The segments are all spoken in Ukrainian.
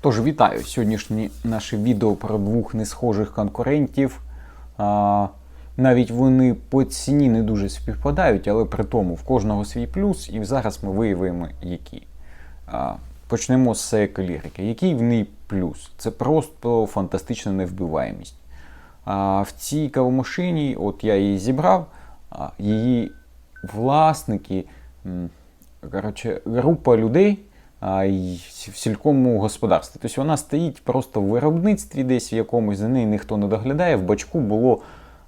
Тож вітаю! Сьогоднішнє наше відео про двох несхожих конкурентів. А, навіть вони по ціні не дуже співпадають, але при тому в кожного свій плюс, і зараз ми виявимо які. А, почнемо з еколірики. Який в неї плюс? Це просто фантастична невбиваємість. А, в цій кавомашині, от я її зібрав, її власники, коротше, група людей в сількому господарстві. Тобто вона стоїть просто в виробництві десь в якомусь, за неї ніхто не доглядає. В бачку було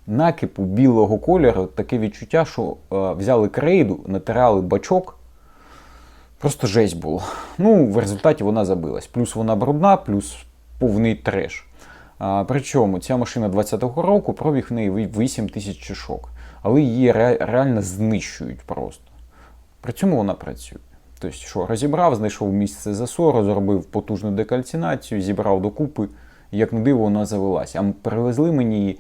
накипу білого кольору, таке відчуття, що е, взяли крейду, натирали бачок. Просто жесть було. Ну, в результаті вона забилась. Плюс вона брудна, плюс повний треш. Причому ця машина 20-го року пробіг в неї 8 тисяч чашок. Але її ре- реально знищують просто. При цьому вона працює. Тобто, що розібрав, знайшов місце засору, зробив потужну декальцинацію, зібрав докупи, і як не диво, вона завелася. А привезли мені її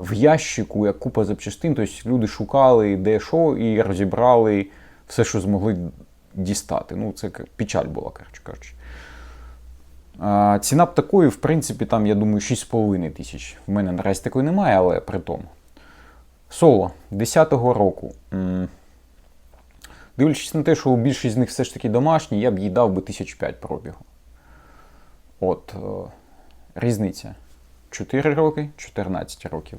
в ящику, як купа запчастин. Тобто люди шукали де що і розібрали все, що змогли дістати. Ну, це печаль була, коротше кажучи. Ціна б такої, в принципі, там, я думаю, 6,5 тисяч. В мене наразі такої немає, але при тому. Соло 10-го року. Дивлячись на те, що більшість з них все ж таки домашні, я б їй дав би 1005 пробігу. От е, різниця. 4 роки, 14 років.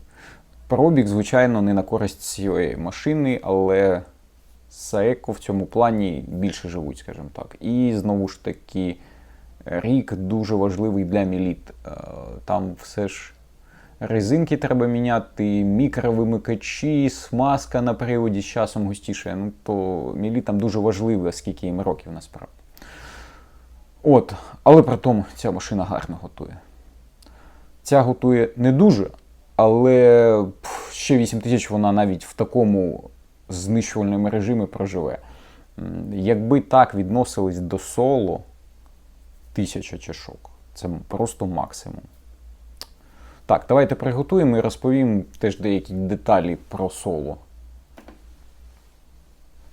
Пробіг, звичайно, не на користь цієї машини, але Саеко в цьому плані більше живуть, скажімо так. І знову ж таки, рік дуже важливий для міліт. Е, Там все ж резинки треба міняти, мікровимикачі, смазка на приводі з часом густіше. Ну, то міліт там дуже важливий, скільки їм років насправді. От, але при тому ця машина гарно готує. Ця готує не дуже, але ще 8 тисяч вона навіть в такому знищувальному режимі проживе. Якби так відносились до соло, тисяча чашок. Це просто максимум. Так, давайте приготуємо і розповім теж деякі деталі про соло.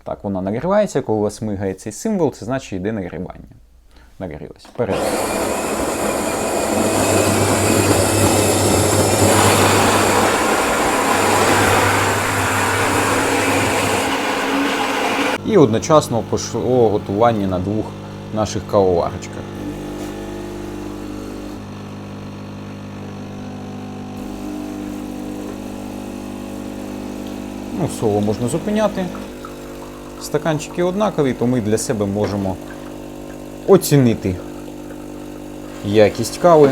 Так, вона нагрівається, коли у вас мигає цей символ, це значить йде нагрівання. Нагрілась. Вперед. І одночасно пішло готування на двох наших кавоварочках. Ну, соло можна зупиняти. Стаканчики однакові, то ми для себе можемо оцінити якість кави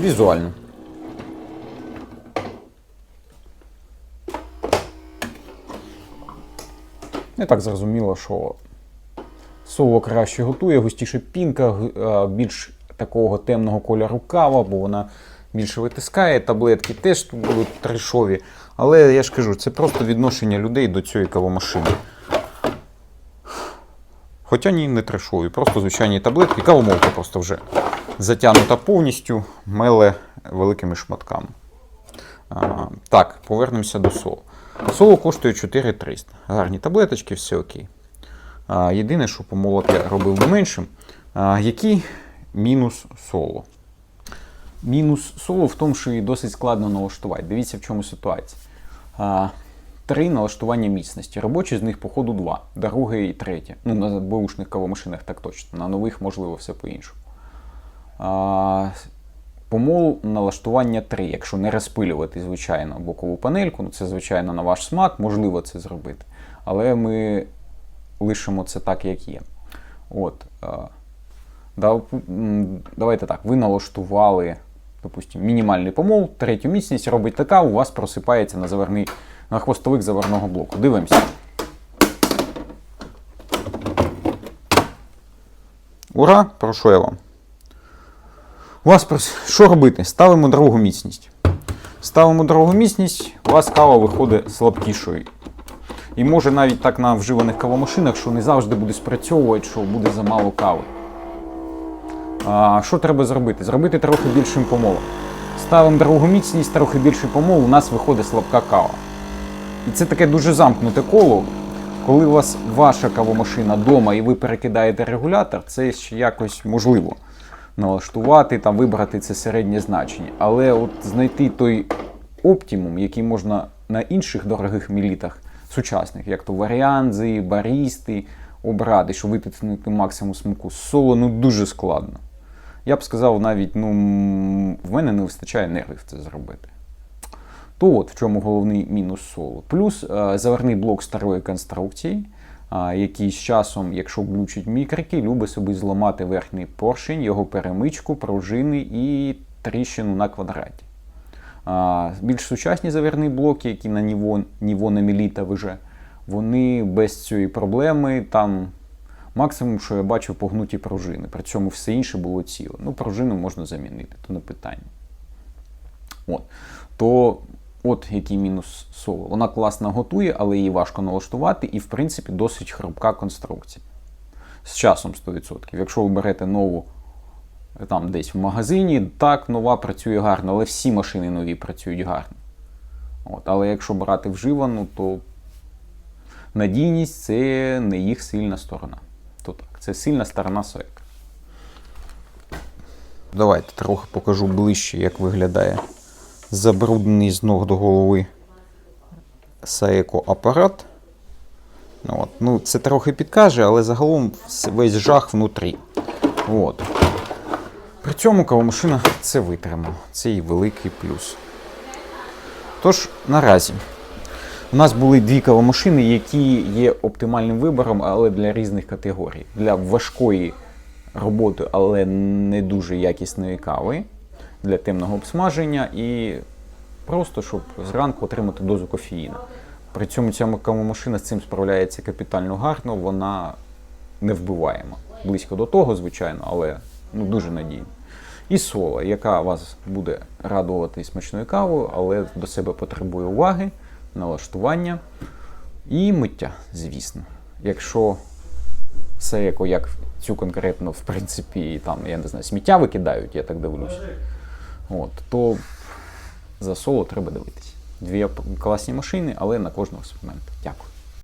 візуально. Не так зрозуміло, що соло краще готує, густіше пінка, більш такого темного кольору кава, бо вона більше витискає. Таблетки теж тут будуть трешові. Але я ж кажу, це просто відношення людей до цієї кавомашини. Хоча ні, не трешові, просто звичайні таблетки. Кавомолка просто вже затягнута повністю, меле великими шматками. А, так, повернемося до соло. Соло коштує 4300. Гарні таблеточки, все окей. А, єдине, що помолот я робив би меншим. А, який мінус соло? Мінус соло в тому, що її досить складно налаштувати. Дивіться, в чому ситуація. Три налаштування міцності. Робочі з них, походу, два. Друге і третє. Ну, на бушних кавомашинах так точно. На нових, можливо, все по-іншому. Помол налаштування 3, якщо не розпилювати, звичайно, бокову панельку, ну це, звичайно, на ваш смак, можливо це зробити. Але ми лишимо це так, як є. От, давайте так, ви налаштували, допустимо, мінімальний помол, третю міцність робить така, у вас просипається на, заверний, на хвостовик заверного блоку. Дивимося. Ура! Прошу я вам. У вас прос- що робити? Ставимо другу міцність. Ставимо другу міцність, у вас кава виходить слабкішою. І може навіть так на вживаних кавомашинах, що не завжди буде спрацьовувати, що буде замало кави. Що треба зробити? Зробити трохи більшим помолом. Ставимо другу міцність, трохи більший помол, у нас виходить слабка кава. І це таке дуже замкнуте коло. Коли у вас ваша кавомашина вдома і ви перекидаєте регулятор, це ще якось можливо. налаштувати, там, вибрати це середнє значення. Але от знайти той оптимум, який можна на інших дорогих мілітах сучасних, як то варіанзи, барісти, обрати, щоб витиснути максимум смаку з соло, ну дуже складно. Я б сказав, навіть ну, в мене не вистачає нервів це зробити. То от в чому головний мінус соло. Плюс е, заварний блок старої конструкції, який з часом, якщо влючить мікрики, любить собі зламати верхній поршень, його перемичку, пружини і тріщину на квадраті. Більш сучасні заварні блоки, які на Ніво, Ніво на Міліта вже, вони без цієї проблеми там. Максимум, що я бачив, погнуті пружини. При цьому все інше було ціле. Ну, пружину можна замінити, то не питання. От. То от який мінус соло. Вона класно готує, але її важко налаштувати, і, в принципі, досить хрупка конструкція. З часом 100%. Якщо ви берете нову там десь в магазині, так, нова працює гарно, але всі машини нові працюють гарно. От. Але якщо брати вживану, то надійність це не їх сильна сторона. Так, це сильна сторона Соека. Давайте трохи покажу ближче, як виглядає забруднений з ног до голови Saeco апарат. Ну, От. Ну, це трохи підкаже, але загалом весь жах внутрі. От. При цьому кавомашина це витримала. Це її великий плюс. Тож, наразі. У нас були дві кавомашини, які є оптимальним вибором, але для різних категорій. Для важкої роботи, але не дуже якісної кави, для темного обсмаження і просто щоб зранку отримати дозу кофеїну. При цьому ця кавомашина з цим справляється капітально гарно, вона не вбиваєма. Близько до того, звичайно, але ну, дуже надійно. І сола, яка вас буде радувати смачною кавою, але до себе потребує уваги, налаштування і миття, звісно. Якщо все яко як цю конкретно, в принципі, там, я не знаю, сміття викидають, я так дивлюсь. От, то за соло треба дивитись. Дві класні машини, але на кожного сегмент. Дякую.